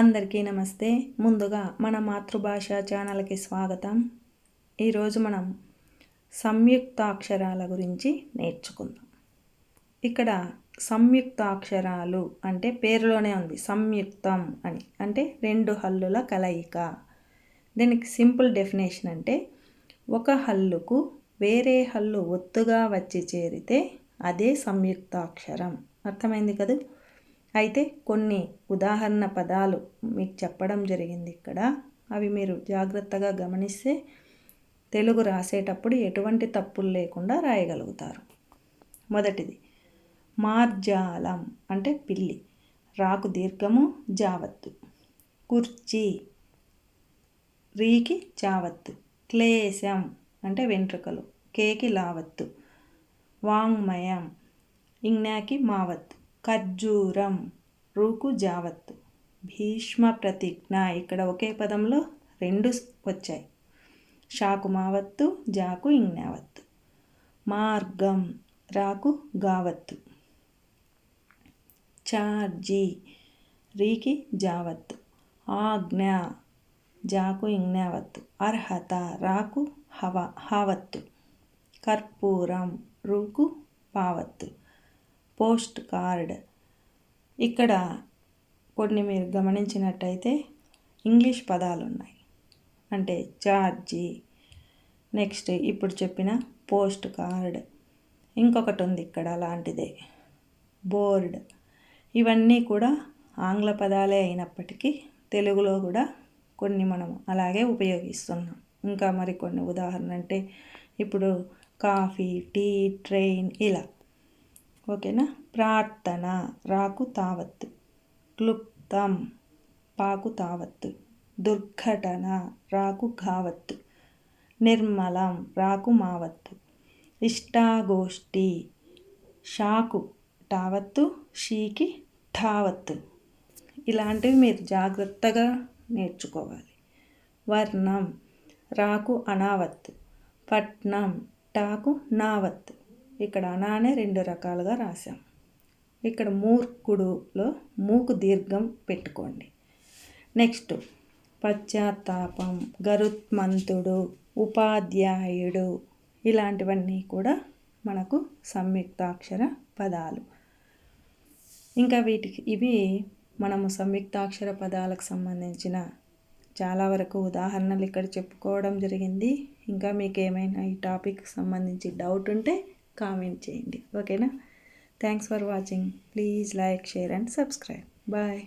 అందరికీ నమస్తే. ముందుగా మన మాతృభాష ఛానల్కి స్వాగతం. ఈరోజు మనం సంయుక్తాక్షరాల గురించి నేర్చుకుందాం. ఇక్కడ సంయుక్తాక్షరాలు అంటే పేరులోనే ఉంది. సంయుక్తం అని. అంటే రెండు హల్లుల కలయిక. దీనికి సింపుల్ డెఫినేషన్ అంటే ఒక హల్లుకు వేరే హల్లు ఒత్తుగా వచ్చి చేరితే అదే సంయుక్తాక్షరం. అర్థమైంది కదా? అయితే కొన్ని ఉదాహరణ పదాలు మీకు చెప్పడం జరిగింది ఇక్కడ. అవి మీరు జాగ్రత్తగా గమనిస్తే తెలుగు రాసేటప్పుడు ఎటువంటి తప్పులు లేకుండా రాయగలుగుతారు. మొదటిది మార్జాలం అంటే పిల్లి రాకు దీర్ఘము జావత్తు. కుర్చీ రీకి చావత్తు క్లేశం అంటే వెంట్రుకలు కేకి లావత్తు. వాంగ్మయం ఇంగ్నాకి మావత్తు. ఖర్జూరం రూకు జావత్తు. భీష్మ ప్రతిజ్ఞ ఇక్కడ ఒకే పదంలో రెండు వచ్చాయి. షాకు మావత్తు జాకు ఇంగ్నావత్తు. మార్గం రాకు గావత్తు. చార్జీ రీకి జావత్తు. ఆజ్ఞ జాకు ఇంగ్నావత్తు. అర్హత రాకు హవ హావత్తు. కర్పూరం రూకు పావత్తు. Post card. ఇక్కడ కొన్ని మీరు గమనించినట్టయితే ఇంగ్లీష్ పదాలు ఉన్నాయి అంటే చార్జీ నెక్స్ట్ ఇప్పుడు చెప్పిన పోస్ట్ కార్డ్. ఇంకొకటి ఉంది ఇక్కడ అలాంటిదే. బోర్డ్. ఇవన్నీ కూడా ఆంగ్ల పదాలే అయినప్పటికీ తెలుగులో కూడా కొన్ని మనం అలాగే ఉపయోగిస్తున్నాం. ఇంకా మరికొన్ని ఉదాహరణ అంటే ఇప్పుడు కాఫీ టీ ట్రైన్ ఇలా. ఓకేనా? ప్రార్థన. రాకు తావత్తు. క్లుప్తం. పాకు తావత్తు. దుర్ఘటన. రాకు కావత్తు నిర్మలం. రాకు మావత్తు. ఇష్టాగోష్ఠి. షాకు టావత్తు షీకి ఠావత్తు ఇలాంటివి మీరు జాగ్రత్తగా నేర్చుకోవాలి. వర్ణం. రాకు అనావత్తు. పట్నం. టాకు నావత్తు. ఇక్కడ అనానే రెండు రకాలుగా రాసాం ఇక్కడ మూర్ఖుడులో మూకు దీర్ఘం పెట్టుకోండి. నెక్స్ట్ పశ్చాత్తాపం గరుత్మంతుడు ఉపాధ్యాయుడు ఇలాంటివన్నీ కూడా మనకు సంయుక్తాక్షర పదాలు. ఇంకా వీటికి ఇవి మనము సంయుక్తాక్షర పదాలకు సంబంధించిన చాలా వరకు ఉదాహరణలు ఇక్కడ చెప్పుకోవడం జరిగింది. ఇంకా మీకు ఏమైనా ఈ టాపిక్ సంబంధించి డౌట్ ఉంటే కామెంట్ చేయండి. ఓకేనా? Thanks for watching please like share and subscribe bye